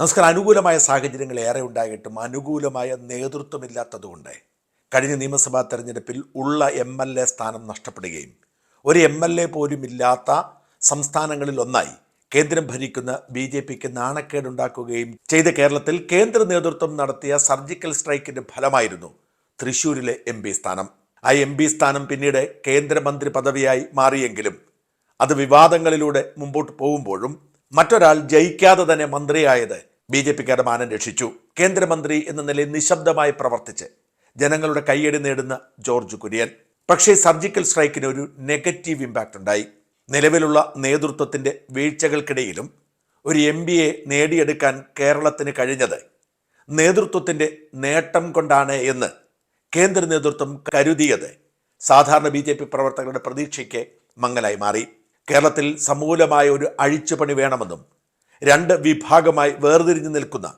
നമസ്കാരം. അനുകൂലമായ സാഹചര്യങ്ങൾ ഏറെ ഉണ്ടായിട്ടും അനുകൂലമായ നേതൃത്വമില്ലാത്തതുകൊണ്ട് കഴിഞ്ഞ നിയമസഭാ തെരഞ്ഞെടുപ്പിൽ ഉള്ള എം എൽ എ സ്ഥാനം നഷ്ടപ്പെടുകയും ഒരു എം എൽ എ പോലും ഇല്ലാത്ത സംസ്ഥാനങ്ങളിൽ ഒന്നായി കേന്ദ്രം ഭരിക്കുന്ന ബി ജെ പിക്ക് നാണക്കേടുണ്ടാക്കുകയും ചെയ്ത കേരളത്തിൽ കേന്ദ്ര നേതൃത്വം നടത്തിയ സർജിക്കൽ സ്ട്രൈക്കിന്റെ ഫലമായിരുന്നു തൃശ്ശൂരിലെ എം പി സ്ഥാനം. ആ എം പി സ്ഥാനം പിന്നീട് കേന്ദ്രമന്ത്രി പദവിയായി മാറിയെങ്കിലും അത് വിവാദങ്ങളിലൂടെ മുമ്പോട്ട് പോകുമ്പോഴും മറ്റൊരാൾ ജയിക്കാതെ തന്നെ മന്ത്രിയായത് ബി ജെ പിക്കാരുടെ മാനം രക്ഷിച്ചു. കേന്ദ്രമന്ത്രി എന്ന നിലയിൽ നിശബ്ദമായി പ്രവർത്തിച്ച് ജനങ്ങളുടെ കയ്യടി നേടുന്ന ജോർജ് കുര്യൻ. പക്ഷേ സർജിക്കൽ സ്ട്രൈക്കിന് ഒരു നെഗറ്റീവ് ഇമ്പാക്റ്റ് ഉണ്ടായി. നിലവിലുള്ള നേതൃത്വത്തിന്റെ വീഴ്ചകൾക്കിടയിലും ഒരു എം ബി എ നേടിയെടുക്കാൻ കേരളത്തിന് കഴിഞ്ഞത് നേതൃത്വത്തിന്റെ നേട്ടം കൊണ്ടാണ് എന്ന് കേന്ദ്ര നേതൃത്വം കരുതിയത്. സാധാരണ ബി പ്രവർത്തകരുടെ പ്രതീക്ഷയ്ക്ക് മങ്ങലായി മാറി. കേരളത്തിൽ സമൂലമായ ഒരു അഴിച്ചുപണി വേണമെന്നും രണ്ട് വിഭാഗമായി വേർതിരിഞ്ഞു നിൽക്കുന്ന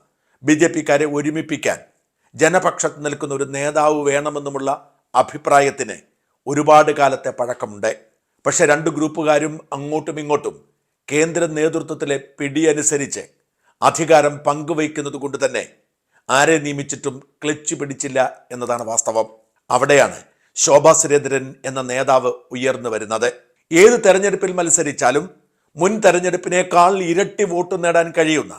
ബി ജെ പിക്കാരെ ഒരുമിപ്പിക്കാൻ ജനപക്ഷത്ത് നിൽക്കുന്ന ഒരു നേതാവ് വേണമെന്നുമുള്ള അഭിപ്രായത്തിന് ഒരുപാട് കാലത്തെ പഴക്കമുണ്ട്. പക്ഷെ രണ്ട് ഗ്രൂപ്പുകാരും അങ്ങോട്ടും ഇങ്ങോട്ടും കേന്ദ്ര നേതൃത്വത്തിലെ പിടിയനുസരിച്ച് അധികാരം പങ്കുവയ്ക്കുന്നത് കൊണ്ട് തന്നെ ആരെ നിയമിച്ചിട്ടും ക്ലച്ച് പിടിച്ചില്ല എന്നതാണ് വാസ്തവം. അവിടെയാണ് ശോഭാ സുരേന്ദ്രൻ എന്ന നേതാവ് ഉയർന്നു വരുന്നത്. ഏത് തെരഞ്ഞെടുപ്പിൽ മത്സരിച്ചാലും മുൻ തെരഞ്ഞെടുപ്പിനേക്കാൾ ഇരട്ടി വോട്ട് നേടാൻ കഴിയുന്ന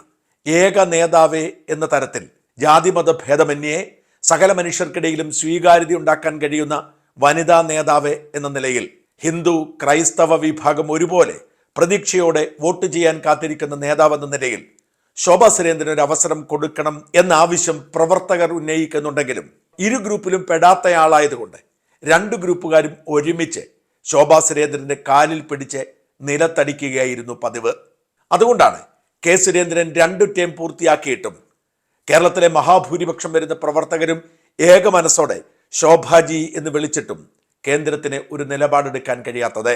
ഏക നേതാവേ എന്ന തരത്തിൽ ജാതിമത ഭേദമന്യേ സകല മനുഷ്യർക്കിടയിലും സ്വീകാര്യത ഉണ്ടാക്കാൻ കഴിയുന്ന വനിതാ നേതാവ് എന്ന നിലയിൽ ഹിന്ദു ക്രൈസ്തവ വിഭാഗം ഒരുപോലെ പ്രതീക്ഷയോടെ വോട്ട് ചെയ്യാൻ കാത്തിരിക്കുന്ന നേതാവ് എന്ന നിലയിൽ ശോഭ സുരേന്ദ്രന് ഒരു അവസരം കൊടുക്കണം എന്ന ആവശ്യം പ്രവർത്തകർ ഉന്നയിക്കുന്നുണ്ടെങ്കിലും ഇരു ഗ്രൂപ്പിലും പെടാത്തയാളായതുകൊണ്ട് രണ്ട് ഗ്രൂപ്പുകാരും ഒരുമിച്ച് ശോഭാ സുരേന്ദ്രന്റെ കാലിൽ പിടിച്ച് നിലത്തടിക്കുകയായിരുന്നു പതിവ്. അതുകൊണ്ടാണ് കെ സുരേന്ദ്രൻ രണ്ടു ടേം പൂർത്തിയാക്കിയിട്ടും കേരളത്തിലെ മഹാഭൂരിപക്ഷം വരുന്ന പ്രവർത്തകരും ഏക മനസ്സോടെ ശോഭാജി എന്ന് വിളിച്ചിട്ടും കേന്ദ്രത്തിന് ഒരു നിലപാടെടുക്കാൻ കഴിയാത്തത്.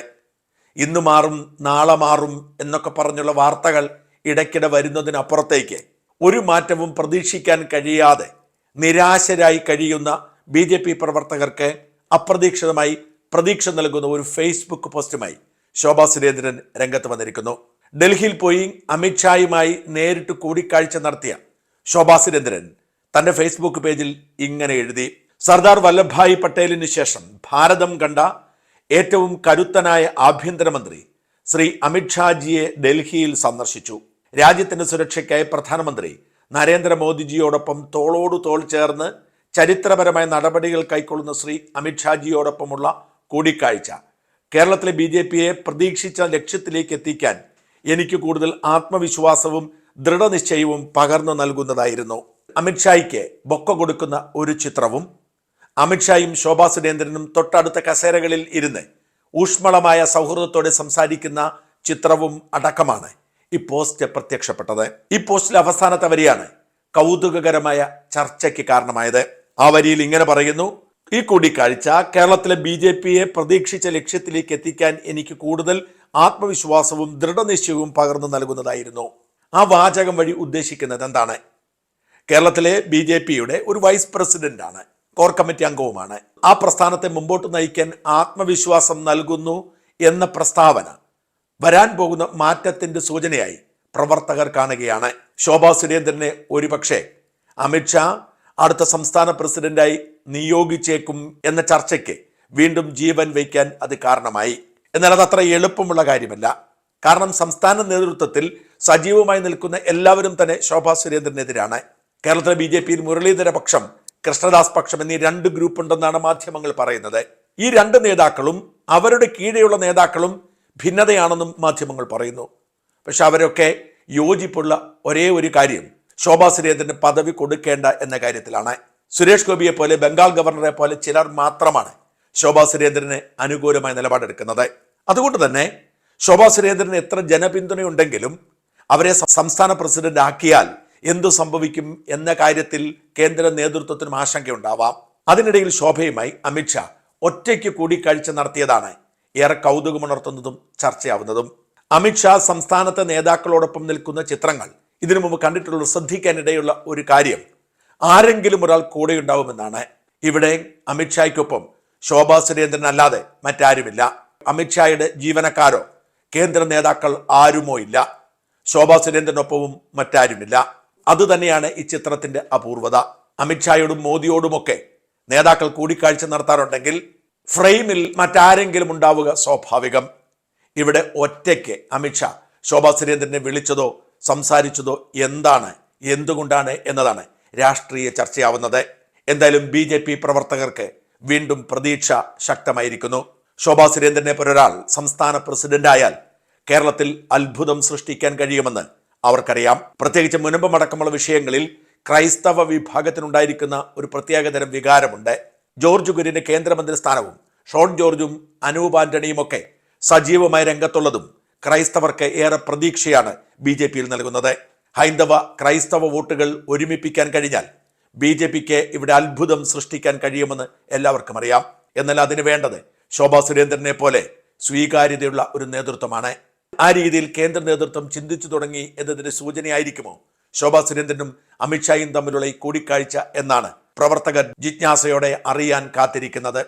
ഇന്ന് മാറും നാളെ മാറും എന്നൊക്കെ പറഞ്ഞുള്ള വാർത്തകൾ ഇടയ്ക്കിടെ വരുന്നതിനപ്പുറത്തേക്ക് ഒരു മാറ്റവും പ്രതീക്ഷിക്കാൻ കഴിയാതെ നിരാശരായി കഴിയുന്ന ബി പ്രവർത്തകർക്ക് അപ്രതീക്ഷിതമായി പ്രതീക്ഷ നൽകുന്ന ഒരു ഫേസ്ബുക്ക് പോസ്റ്റുമായി ശോഭാ സുരേന്ദ്രൻ രംഗത്ത് വന്നിരിക്കുന്നു. ഡൽഹിയിൽ പോയി അമിത്ഷായുമായി നേരിട്ട് കൂടിക്കാഴ്ച നടത്തിയ ശോഭാ സുരേന്ദ്രൻ തന്റെ ഫേസ്ബുക്ക് പേജിൽ ഇങ്ങനെ എഴുതി സർദാർ വല്ലഭായ് പട്ടേലിന് ശേഷം ഭാരതം കണ്ട ഏറ്റവും കരുത്തനായ ആഭ്യന്തരമന്ത്രി ശ്രീ അമിത്ഷാജിയെ ഡൽഹിയിൽ സന്ദർശിച്ചു. രാജ്യത്തിന്റെ സുരക്ഷയ്ക്കായി പ്രധാനമന്ത്രി നരേന്ദ്രമോദിജിയോടൊപ്പം തോളോടു തോൾ ചേർന്ന് ചരിത്രപരമായ നടപടികൾ കൈക്കൊള്ളുന്ന ശ്രീ അമിത്ഷാജിയോടൊപ്പമുള്ള കൂടിക്കാഴ്ച. കേരളത്തിലെ ബി ജെ പിയെ പ്രതീക്ഷിച്ച ലക്ഷ്യത്തിലേക്ക് എത്തിക്കാൻ എനിക്ക് കൂടുതൽ ആത്മവിശ്വാസവും ദൃഢനിശ്ചയവും പകർന്നു നൽകുന്നതായിരുന്നു. അമിത്ഷായ്ക്ക് ബൊക്ക കൊടുക്കുന്ന ഒരു ചിത്രവും അമിത്ഷായും ശോഭാ സുരേന്ദ്രനും തൊട്ടടുത്ത കസേരകളിൽ ഇരുന്ന് ഊഷ്മളമായ സൗഹൃദത്തോടെ സംസാരിക്കുന്ന ചിത്രവും അടക്കമാണ് ഈ പോസ്റ്റ് പ്രത്യക്ഷപ്പെട്ടത്. ഈ പോസ്റ്റിലെ അവസാനത്തെ വരിയാണ് കൗതുകകരമായ ചർച്ചയ്ക്ക് കാരണമായത്. ആ വരിയിൽ ഇങ്ങനെ പറയുന്നു ഈ കൂടിക്കാഴ്ച കേരളത്തിലെ ബി ജെ പിയെ പ്രതീക്ഷിച്ച ലക്ഷ്യത്തിലേക്ക് എത്തിക്കാൻ എനിക്ക് കൂടുതൽ ആത്മവിശ്വാസവും ദൃഢനിശ്ചയവും പകർന്നു നൽകുന്നതായിരുന്നു. ആ വാചകം വഴി ഉദ്ദേശിക്കുന്നത് എന്താണ്? കേരളത്തിലെ ബി ജെ പിയുടെ ഒരു വൈസ് പ്രസിഡന്റ് ആണ് കോർ കമ്മിറ്റി അംഗവുമാണ്. ആ പ്രസ്ഥാനത്തെ മുമ്പോട്ട് നയിക്കാൻ ആത്മവിശ്വാസം നൽകുന്നു എന്ന പ്രസ്താവന വരാൻ പോകുന്ന മാറ്റത്തിന്റെ സൂചനയായി പ്രവർത്തകർ കാണുകയാണ്. ശോഭാ സുരേന്ദ്രനെ ഒരുപക്ഷെ അമിത്ഷാ അടുത്ത സംസ്ഥാന പ്രസിഡന്റായി നിയോഗിച്ചേക്കും എന്ന ചർച്ചയ്ക്ക് വീണ്ടും ജീവൻ വയ്ക്കാൻ അത് കാരണമായി. എന്നാൽ അത് അത്ര എളുപ്പമുള്ള കാര്യമല്ല. കാരണം സംസ്ഥാന നേതൃത്വത്തിൽ സജീവമായി നിൽക്കുന്ന എല്ലാവരും തന്നെ ശോഭാ സുരേന്ദ്രനെതിരാണ്. കേരളത്തിലെ ബി ജെ പിയിൽ മുരളീധര പക്ഷം കൃഷ്ണദാസ് പക്ഷം എന്നീ രണ്ട് ഗ്രൂപ്പ് ഉണ്ടെന്നാണ് മാധ്യമങ്ങൾ പറയുന്നത്. ഈ രണ്ട് നേതാക്കളും അവരുടെ കീഴെയുള്ള നേതാക്കളും ഭിന്നതയാണെന്നും മാധ്യമങ്ങൾ പറയുന്നു. പക്ഷെ അവരൊക്കെ യോജിപ്പുള്ള ഒരേ ഒരു കാര്യം ശോഭാ സുരേന്ദ്രന് പദവി കൊടുക്കേണ്ട എന്ന കാര്യത്തിലാണ്. സുരേഷ് ഗോപിയെ പോലെ ബംഗാൾ ഗവർണറെ പോലെ ചിലർ മാത്രമാണ് ശോഭാ സുരേന്ദ്രന് അനുകൂലമായ നിലപാടെടുക്കുന്നത്. അതുകൊണ്ട് തന്നെ ശോഭാ സുരേന്ദ്രന് എത്ര ജനപിന്തുണയുണ്ടെങ്കിലും അവരെ സംസ്ഥാന പ്രസിഡന്റ് ആക്കിയാൽ എന്തു സംഭവിക്കും എന്ന കാര്യത്തിൽ കേന്ദ്ര നേതൃത്വത്തിനും ആശങ്കയുണ്ടാവാം. അതിനിടയിൽ ശോഭയുമായി അമിത്ഷാ ഒറ്റയ്ക്ക് കൂടിക്കാഴ്ച നടത്തിയതാണ് ഏറെ കൗതുകമുണർത്തുന്നതും ചർച്ചയാവുന്നതും. അമിത്ഷാ സംസ്ഥാനത്തെ നേതാക്കളോടൊപ്പം നിൽക്കുന്ന ചിത്രങ്ങൾ ഇതിനു മുമ്പ് കണ്ടിട്ടുള്ള ശ്രദ്ധിക്കാനിടയുള്ള ഒരു കാര്യം. ആരെങ്കിലും ഒരാൾ കൂടെ ഉണ്ടാവുമെന്നാണ്. ഇവിടെ അമിത്ഷായ്ക്കൊപ്പം ശോഭാ സുരേന്ദ്രൻ അല്ലാതെ മറ്റാരുമില്ല. അമിത്ഷായുടെ ജീവനക്കാരോ കേന്ദ്ര നേതാക്കൾ ആരുമോ ഇല്ല. ശോഭാ സുരേന്ദ്രനൊപ്പവും മറ്റാരുമില്ല. അതുതന്നെയാണ് ഈ ചിത്രത്തിന്റെ അപൂർവത അമിത്ഷായോടും മോദിയോടുമൊക്കെ നേതാക്കൾ കൂടിക്കാഴ്ച നടത്താറുണ്ടെങ്കിൽ ഫ്രെയിമിൽ മറ്റാരെങ്കിലും ഉണ്ടാവുക സ്വാഭാവികം. ഇവിടെ ഒറ്റയ്ക്ക് അമിത്ഷാ ശോഭാ സുരേന്ദ്രനെ വിളിച്ചതോ സംസാരിച്ചതോ എന്താണ് എന്തുകൊണ്ടാണ് എന്നതാണ് രാഷ്ട്രീയ ചർച്ചയാവുന്നത്. എന്തായാലും ബി ജെ പി പ്രവർത്തകർക്ക് വീണ്ടും പ്രതീക്ഷ ശക്തമായിരിക്കുന്നു. ശോഭാ സുരേന്ദ്രനെ പോലൊരാൾ സംസ്ഥാന പ്രസിഡന്റായാൽ കേരളത്തിൽ അത്ഭുതം സൃഷ്ടിക്കാൻ കഴിയുമെന്ന് അവർക്കറിയാം. പ്രത്യേകിച്ച് മുനമ്പമടക്കമുള്ള വിഷയങ്ങളിൽ ക്രൈസ്തവ വിഭാഗത്തിനുണ്ടായിരിക്കുന്ന ഒരു പ്രത്യേകതരം വികാരമുണ്ട്. ജോർജ് കുര്യന്റെ കേന്ദ്രമന്ത്രി സ്ഥാനവും ഷോൺ ജോർജും അനൂപ് ആന്റണിയും ഒക്കെ സജീവമായി രംഗത്തുള്ളതും ക്രൈസ്തവർക്ക് ഏറെ പ്രതീക്ഷയാണ് ബി ജെ പിയിൽ നൽകുന്നത്. ഹൈന്ദവ ക്രൈസ്തവ വോട്ടുകൾ ഒരുമിപ്പിക്കാൻ കഴിഞ്ഞാൽ ബി ജെ പിക്ക് ഇവിടെ അത്ഭുതം സൃഷ്ടിക്കാൻ കഴിയുമെന്ന് എല്ലാവർക്കും അറിയാം. എന്നാൽ അതിന് വേണ്ടത് ശോഭാ സുരേന്ദ്രനെ പോലെ സ്വീകാര്യതയുള്ള ഒരു നേതൃത്വമാണ്. ആ രീതിയിൽ കേന്ദ്ര നേതൃത്വം ചിന്തിച്ചു തുടങ്ങി എന്നതിന്റെ സൂചനയായിരിക്കുമോ? ശോഭാ സുരേന്ദ്രനും അമിത്ഷായും തമ്മിലുള്ള ഈ കൂടിക്കാഴ്ച എന്നാണ് പ്രവർത്തകർ ജിജ്ഞാസയോടെ അറിയാൻ കാത്തിരിക്കുന്നത്.